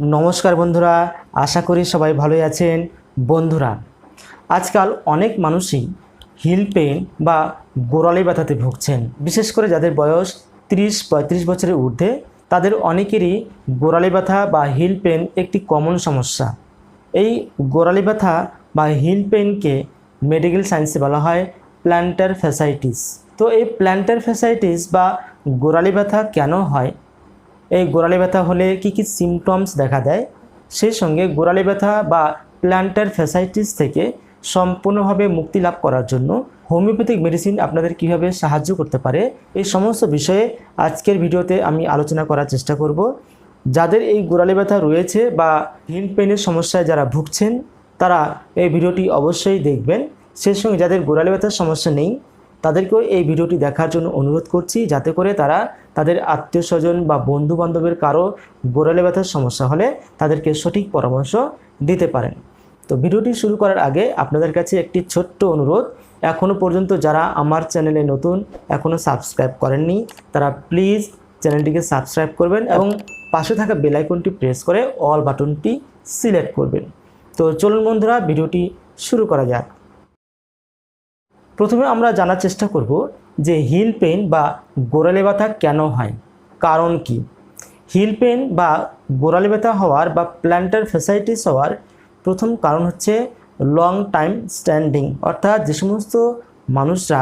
নমস্কার বন্ধুরা, আশা করি সবাই ভালোই আছেন। বন্ধুরা, আজকাল অনেক মানুষই হিল পেন বা গোড়ালি ব্যথাতে ভুগছেন। বিশেষ করে যাদের বয়স তিরিশ, পঁয়ত্রিশ বছরের ঊর্ধ্বে, তাদের অনেকেরই গোড়ালি ব্যথা বা হিল পেন একটি কমন সমস্যা। এই গোড়ালি ব্যথা বা হিল পেনকে মেডিকেল সায়েন্সে বলা হয় প্ল্যান্টার ফ্যাসাইটিস। তো এই প্ল্যান্টার ফ্যাসাইটিস বা গোড়ালি ব্যথা কেন হয়? এই গোড়ালি ব্যথা হলে কি কি সিমটমস দেখা দেয়? সেই সঙ্গে গোড়ালি ব্যথা বা প্ল্যান্টার ফ্যাসাইটিস থেকে সম্পূর্ণভাবে মুক্তি লাভ করার জন্য হোমিওপ্যাথিক মেডিসিন আপনাদের কীভাবে সাহায্য করতে পারে, এই সমস্ত বিষয়ে আজকের ভিডিওতে আমি আলোচনা করার চেষ্টা করব। যাদের এই গোড়ালি ব্যথা রয়েছে বা হিল পেনের সমস্যায় যারা ভুগছেন, তারা এই ভিডিওটি অবশ্যই দেখবেন। সেই সঙ্গে যাদের গোড়ালি ব্যথার সমস্যা নেই তাদেরকেও এই ভিডিওটি দেখার জন্য অনুরোধ করছি, যাতে করে তারা তাদের আত্মীয় স্বজন বা বন্ধু বান্ধবের কারও গোড়ালি ব্যথার সমস্যা হলে তাদেরকে সঠিক পরামর্শ দিতে পারেন। তো ভিডিওটি শুরু করার আগে আপনাদের কাছে একটি ছোট্ট অনুরোধ। এখনও পর্যন্ত যারা আমার চ্যানেলে নতুন এখনও সাবস্ক্রাইব করেননি, তারা প্লিজ চ্যানেলটিকে সাবস্ক্রাইব করবেন এবং পাশে থাকা বেল আইকনটি প্রেস করে অল বাটনটি সিলেক্ট করবেন। তো চলুন বন্ধুরা, ভিডিওটি শুরু করা যাক। প্রথমে আমরা জানার চেষ্টা করব যে হিল পেন বা গোড়ালি ব্যথা কেন হয়, কারণ কি? হিল পেন বা গোড়ালি ব্যথা হওয়ার বা প্ল্যান্টার ফেসাইটিস হওয়ার প্রথম কারণ হচ্ছে লং টাইম স্ট্যান্ডিং অর্থাৎ যে সমস্ত মানুষরা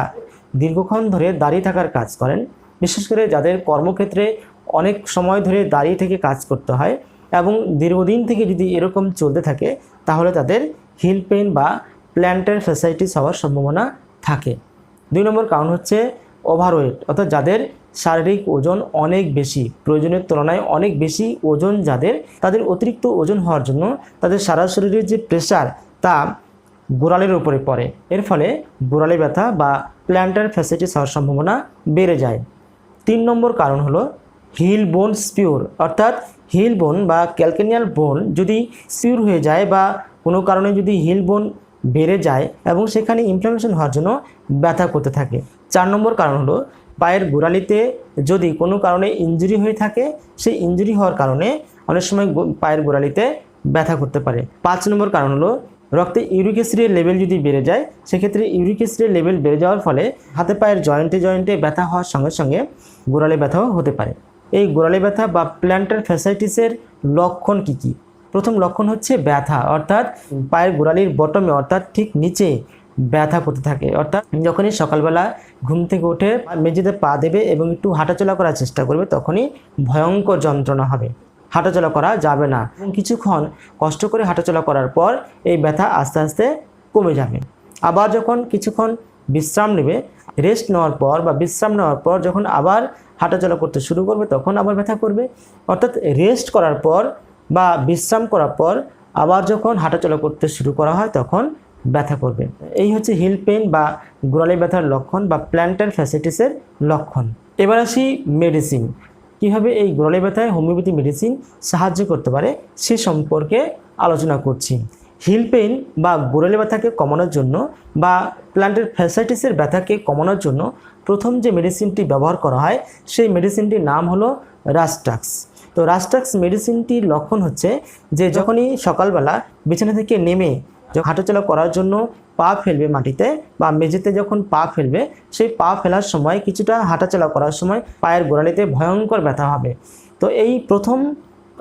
দীর্ঘক্ষণ ধরে দাঁড়িয়ে থাকার কাজ করেন, বিশেষ করে যাদের কর্মক্ষেত্রে অনেক সময় ধরে দাঁড়িয়ে থেকে কাজ করতে হয় এবং দীর্ঘদিন থেকে যদি এরকম চলতে থাকে, তাহলে তাদের হিল পেন বা প্ল্যান্টার ফেসাইটিস হওয়ার সম্ভাবনা থাকে। দুই নম্বর কারণ হচ্ছে ওভারওয়েট অর্থাৎ যাদের শারীরিক ওজন অনেক বেশি, প্রয়োজনের তুলনায় অনেক বেশি ওজন যাদের, তাদের অতিরিক্ত ওজন হওয়ার জন্য তাদের সারা শরীরের যে প্রেশার তা গোড়ালের উপরে পড়ে। এর ফলে গোড়ালি ব্যথা বা প্ল্যান্টার ফ্যাসিটিস হওয়ার সম্ভাবনা বেড়ে যায়। তিন নম্বর কারণ হলো হিল বোন স্পিউর অর্থাৎ হিল বোন বা ক্যালকেনিয়াল বোন যদি স্পিউর হয়ে যায় বা কোনো কারণে যদি হিল বোন বেড়ে যায় এবং সেখানে ইনফ্লামেশন হওয়ার জন্য ব্যথা করতে থাকে। চার নম্বর কারণ হলো, পায়ের গোড়ালিতে যদি কোনো কারণে ইঞ্জুরি হয়ে থাকে, সেই ইঞ্জুরি হওয়ার কারণে অনেক সময় পায়ের গোড়ালিতে ব্যথা করতে পারে। পাঁচ নম্বর কারণ হলো, রক্তে ইউরিক অ্যাসিডের লেভেল যদি বেড়ে যায়, সেক্ষেত্রে ইউরিক লেভেল বেড়ে যাওয়ার ফলে হাতে পায়ের জয়েন্টে জয়েন্টে ব্যথা হওয়ার সঙ্গে সঙ্গে গোড়ালি ব্যথাও হতে পারে। এই গোড়ালি ব্যথা বা প্ল্যান্টার ফ্যাসাইটিসের লক্ষণ কী কী? প্রথম লক্ষণ হচ্ছে ব্যথা অর্থাৎ পায়ের গোড়ালির বটমে অর্থাৎ ঠিক নিচে ব্যথা করতে থাকে। অর্থাৎ যখনই সকালবেলা ঘুম থেকে উঠে মেঝেতে পা দেবে এবং একটু হাঁটাচলা করার চেষ্টা করবে তখনই ভয়ঙ্কর যন্ত্রণা হবে। হাঁটাচলা করা যাবে না। এবং কিছুক্ষণ কষ্ট করে হাঁটাচলা করার পর এই ব্যথা আস্তে আস্তে কমে যাবে। আবার যখন কিছুক্ষণ বিশ্রাম নেবে রেস্ট নেওয়ার পর বা বিশ্রাম নেওয়ার পর যখন আবার হাঁটাচলা করতে শুরু করবে তখন আবার ব্যথা করবে। অর্থাৎ রেস্ট করার পর বা বিশ্রাম করার পর আবার যখন হাঁটাচলা করতে শুরু করা হয় তখন ব্যথা করবে। এই হচ্ছে হিল পেন বা গোড়ালি ব্যথার লক্ষণ বা প্ল্যান্টার ফ্যাসিটিসের লক্ষণ। এবার আসি মেডিসিন। কীভাবে এই গোড়ালি ব্যথায় হোমিওপ্যাথি মেডিসিন সাহায্য করতে পারে সে সম্পর্কে আলোচনা করছি। হিল পেন বা গোড়ালি ব্যথাকে কমানোর জন্য বা প্ল্যান্টের ফ্যাসাইটিসের ব্যথাকে কমানোর জন্য প্রথম যে মেডিসিনটি ব্যবহার করা হয় সেই মেডিসিনটির নাম হলো রাস্টাক্স। তো রাস্টাক্স মেডিসিনটির লক্ষণ হচ্ছে যে যখনই সকালবেলা বিছানা থেকে নেমে হাঁটাচলা করার জন্য পা ফেলবে মাটিতে বা মেঝেতে যখন পা ফেলবে, সেই পা ফেলার সময় কিছুটা হাঁটাচলা করার সময় পায়ের গোড়ালিতে ভয়ঙ্কর ব্যথা হবে। তো এই প্রথম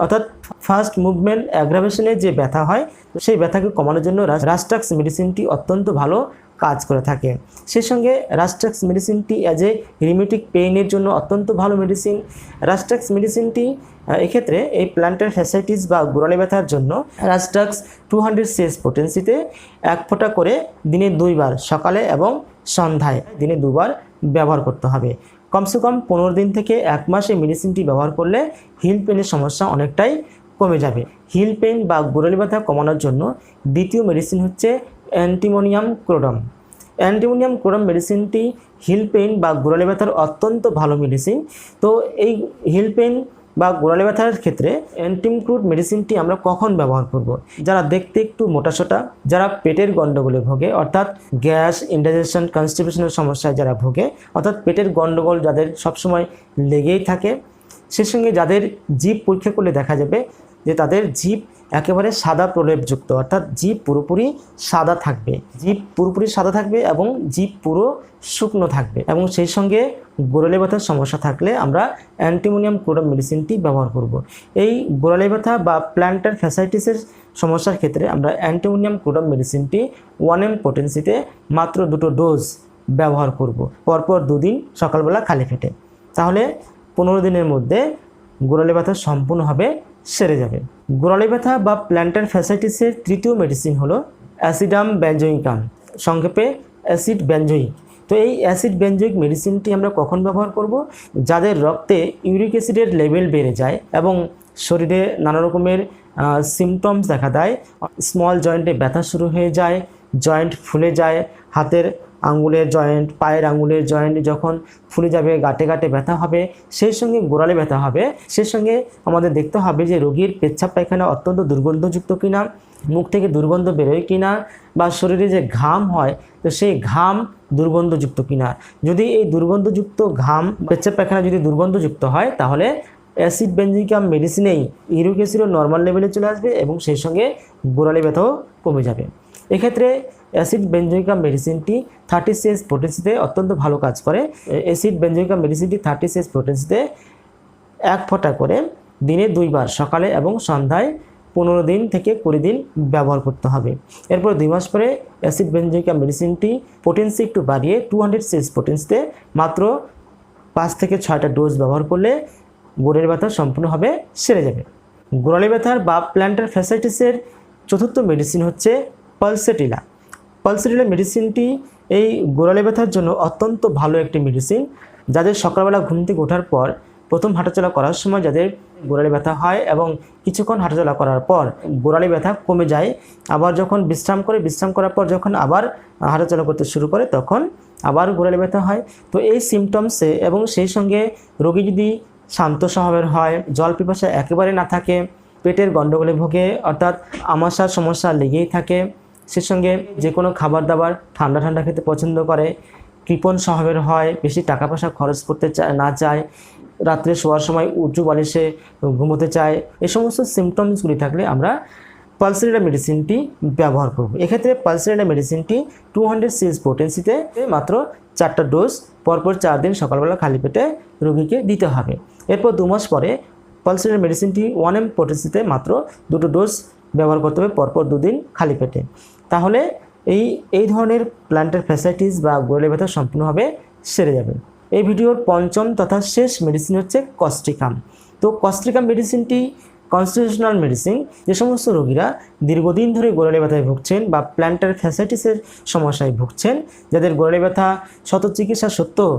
অর্থাৎ ফার্স্ট মুভমেন্ট অ্যাগ্রাভেশনে যে ব্যথা হয়, সেই ব্যথাকে কমানোর জন্য রাস্টাক্স মেডিসিনটি অত্যন্ত ভালো। কাজ করে থাকে। সেই সঙ্গে রাস্টাক্স মেডিসিনটি অ্যাজ এ রিমেটিক পেইনের জন্য অত্যন্ত ভালো মেডিসিন রাস্টাক্স মেডিসিনটি এক্ষেত্রে এই প্ল্যান্টার ফ্যাসাইটিস বা গোড়ালি ব্যথার জন্য rhus tox two hundred CS পোটেন্সিতে এক ফোঁটা করে দিনে দুইবার সকালে এবং সন্ধ্যায় দিনে দুবার ব্যবহার করতে হবে। কমসে কম পনেরো দিন থেকে এক মাস মেডিসিনটি ব্যবহার করলে হিল পেনের সমস্যা অনেকটাই কমে যাবে। হিল পেন বা গোড়ালি ব্যথা কমানোর জন্য দ্বিতীয় মেডিসিন হচ্ছে অ্যান্টিমোনিয়াম ক্লোডাম অ্যান্টিমোনিয়াম ক্লোডাম মেডিসিনটি হিল পেন বা গোড়ালি ব্যথার অত্যন্ত ভালো মেডিসিন তো এই হিল পেন বা গোড়ালি ব্যথার ক্ষেত্রে অ্যান্টিমক্রুড মেডিসিনটি আমরা কখন ব্যবহার করব। যারা দেখতে একটু মোটাসোটা, যারা পেটের গণ্ডগোলে ভোগে, অর্থাৎ গ্যাস, ইন্ডাইজেশন, কনস্টিপেশনের সমস্যায় যারা ভোগে, অর্থাৎ পেটের গণ্ডগোল যাদের সবসময় লেগেই থাকে, সে সঙ্গে যাদের জীব পরীক্ষা করলে দেখা যাবে যে তাদের জিভ একেবারে সাদা প্রলেপযুক্ত, অর্থাৎ জিভ পুরোপুরি সাদা থাকবে জিভ পুরোপুরি সাদা থাকবে এবং জিভ পুরো শুকনো থাকবে এবং সেই সঙ্গে গোড়ালি ব্যথার সমস্যা থাকলে আমরা অ্যান্টিমোনিয়াম ক্লোরাম মেডিসিনটি ব্যবহার করব। এই গোড়ালি ব্যথা বা প্ল্যান্টার ফ্যাসাইটিসের সমস্যার ক্ষেত্রে আমরা অ্যান্টিমোনিয়াম ক্লোরাম মেডিসিনটি ওয়ান এম পোটেন্সিতে মাত্র দুটো ডোজ ব্যবহার করব। পরপর দুদিন সকালবেলা খালি পেটে তাহলে পনেরো দিনের মধ্যে গোড়ালি ব্যথা সম্পূর্ণভাবে সেরে যাবে। গোড়ালি ব্যথা বা প্ল্যান্টার ফ্যাসাইটিসের তৃতীয় মেডিসিন হলো অ্যাসিডাম ব্যাঞ্জয়িকাম, সংক্ষেপে অ্যাসিড ব্যাঞ্জয়িক তো এই অ্যাসিড বেঞ্জয়িক মেডিসিনটি আমরা কখন ব্যবহার করব? যাদের রক্তে ইউরিক অ্যাসিডের লেভেল বেড়ে যায় এবং শরীরে নানা রকমের সিমটমস দেখা দেয়। স্মল জয়েন্টে ব্যথা শুরু হয়ে যায় জয়েন্ট ফুলে যায়, হাতের আঙ্গুলের জয়েন্ট, পায়ের আঙ্গুলের জয়েন্ট যখন ফুলে যাবে, গাঁটে গাঁটে ব্যথা হবে, সেই সঙ্গে গোড়ালে ব্যথা হবে। সেই সঙ্গে আমাদের দেখতে হবে যে রোগীর পেচ্ছাপ পায়খানা অত্যন্ত দুর্গন্ধযুক্ত কিনা, মুখ থেকে দুর্গন্ধ বেরোয় কিনা, বা শরীরে যে ঘাম হয়, তো সেই ঘাম দুর্গন্ধযুক্ত কিনা। যদি এই দুর্গন্ধযুক্ত ঘাম, পেচ্ছাপ পায়খানা যদি দুর্গন্ধযুক্ত হয়, তাহলে অ্যাসিড বেঞ্জিকাম মেডিসিনেই ইউরিক অ্যাসিডও নর্মাল লেভেলে চলে আসবে এবং সেই সঙ্গে গোড়ালি ব্যথাও কমে যাবে। এক্ষেত্রে অ্যাসিড বেঞ্জয়িকাম মেডিসিনটি থার্টি সিএস পোটেন্সিতে অত্যন্ত ভালো কাজ করে। অ্যাসিড বেঞ্জয়িকাম মেডিসিনটি থার্টি সিএস পোটেন্সিতে এক ফোঁটা করে দিনে দুইবার, সকালে এবং সন্ধ্যায় পনেরো দিন থেকে কুড়ি দিন ব্যবহার করতে হবে। এরপর দুই মাস পরে অ্যাসিড বেঞ্জয়িকাম মেডিসিনটি পোটেন্সি একটু বাড়িয়ে টু হান্ড্রেড সিএস পোটেন্সিতে মাত্র পাঁচ থেকে ছয়টা ডোজ ব্যবহার করলে গোড়ের ব্যথা সম্পূর্ণভাবে সেরে যাবে। গোড়ালি ব্যথার বা প্ল্যান্টার ফ্যাসাইটিসের চতুর্থ মেডিসিন হচ্ছে পালসেটিলা। পালসেটিলা মেডিসিনটি এই গোড়ালি ব্যথার জন্য অত্যন্ত ভালো একটি মেডিসিন, যাদের সকালবেলা ঘুম থেকে ওঠার পর প্রথম হাঁটাচলা করার সময় যাদের গোড়ালি ব্যথা হয় এবং কিছুক্ষণ হাঁটাচলা করার পর গোড়ালি ব্যথা কমে যায়, আবার যখন বিশ্রাম করে, বিশ্রাম করার পর যখন আবার হাঁটাচলা করতে শুরু করে তখন আবার গোড়ালি ব্যথা হয়। তো এই সিমটমসে এবং সেই সঙ্গে রোগী যদি শান্ত স্বভাবের হয়, জল পিপাসা একেবারে না থাকে, পেটের গণ্ডগোলে ভোগে, অর্থাৎ আমাশার সমস্যা লেগেই থাকে সে সঙ্গে যে কোনো খাবার দাবার ঠান্ডা ঠান্ডা খেতে পছন্দ করে কৃপণ স্বভাবের হয়, বেশি টাকা পয়সা খরচ করতে চায়, না চায়, রাত্রে শোয়ার সময় উঁচু বালিশে ঘুমোতে চায় এই সমস্ত সিমটমসগুলি থাকলে আমরা পালসেরিডা মেডিসিনটি ব্যবহার করব। এক্ষেত্রে পালসেরিডা মেডিসিনটি টু হান্ড্রেড সিএস পোটেন্সিতে মাত্র চারটা ডোজ পরপর চার দিন সকালবেলা খালি পেটে রোগীকে দিতে হবে। এরপর দু মাস পরে পালসেরিডা মেডিসিনটি ওয়ান এম পোটেন্সিতে মাত্র দুটো ডোজ ব্যবহার করতে হবে পরপর দুদিন খালি পেটে। তাহলে এই এই ধরনের প্ল্যান্টের ফ্যাসাইটিস বা গোড়ালি ব্যথা সম্পূর্ণভাবে সেরে যাবে। এই ভিডিওর পঞ্চম তথা শেষ মেডিসিন হচ্ছে কস্ট্রিকাম তো কস্ট্রিকাম মেডিসিনটি কনস্টিটিউশনাল মেডিসিন যে সমস্ত রোগীরা দীর্ঘদিন ধরে গোড়ালি ব্যথায় ভুগছেন বা প্ল্যান্টার ফ্যাসাইটিসের সমস্যায় ভুগছেন, যাদের গোড়ালি ব্যথা শত চিকিৎসা সত্ত্বেও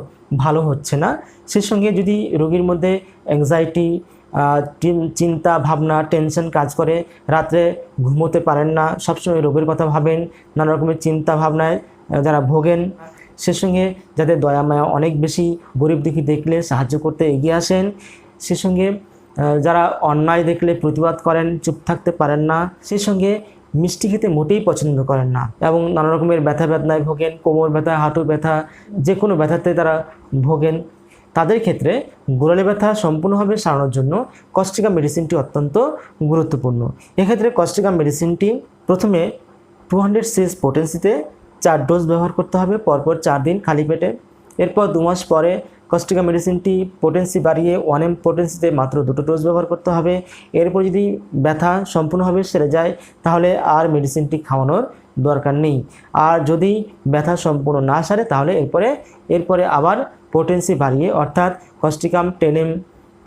ভালো হচ্ছে না সেই সঙ্গে যদি রোগীর মধ্যে অ্যাংজাইটি চিন্তা, ভাবনা, টেনশন কাজ করে রাত্রে ঘুমোতে পারেন না, সবসময় রোগের কথা ভাবেন, নানা রকমের চিন্তা ভাবনায় যারা ভোগেন। সে সঙ্গে যাদের দয়া মায়া অনেক বেশি, গরিব দুঃখী দেখলে সাহায্য করতে এগিয়ে আসেন। সে সঙ্গে যারা অন্যায় দেখলে প্রতিবাদ করেন, চুপ থাকতে পারেন না। সেই সঙ্গে মিষ্টি খেতে মোটেই পছন্দ করেন না এবং নানা রকমের ব্যথা বেদনায় ভোগেন, কোমর ব্যথা হাঁটু ব্যথা যে কোনো ব্যথাতে তারা ভোগেন। তাদের ক্ষেত্রে গোড়ালি ব্যথা সম্পূর্ণভাবে সারানোর জন্য কস্টিকা মেডিসিনটি অত্যন্ত গুরুত্বপূর্ণ। এক্ষেত্রে কস্টিকা মেডিসিনটি প্রথমে টু হান্ড্রেড সিএস পোটেন্সিতে চার ডোজ ব্যবহার করতে হবে, পরপর চার দিন খালি পেটে। এরপর দু মাস পরে কস্টিকা মেডিসিনটি পোটেন্সি বাড়িয়ে ওয়ান এম পোটেন্সিতে মাত্র দুটো ডোজ ব্যবহার করতে হবে। এরপর যদি ব্যথা সম্পূর্ণভাবে সেরে যায়, তাহলে আর মেডিসিনটি খাওয়ানোর দরকার নেই। আর যদি ব্যথা সম্পূর্ণ না সারে, তাহলে এরপরে এরপরে আবার পোটেন্সি বাড়িয়ে, অর্থাৎ causticum ten M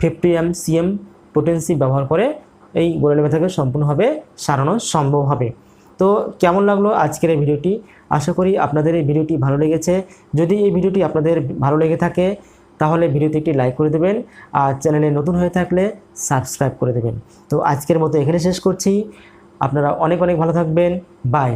fifty M CM potency ব্যবহার করে এই গোড়ালি ব্যথাকে সম্পূর্ণভাবে সারানো সম্ভব হবে। তো কেমন লাগল আজকের এই ভিডিওটি? আশা করি আপনাদের এই ভিডিওটি ভালো লেগেছে। যদি এই ভিডিওটি আপনাদের ভালো লেগে থাকে, তাহলে ভিডিওতে একটি লাইক করে দেবেন, আর চ্যানেলে নতুন হয়ে থাকলে সাবস্ক্রাইব করে দেবেন। তো আজকের মতো এখানে শেষ করছি। আপনারা অনেক অনেক ভালো থাকবেন। বাই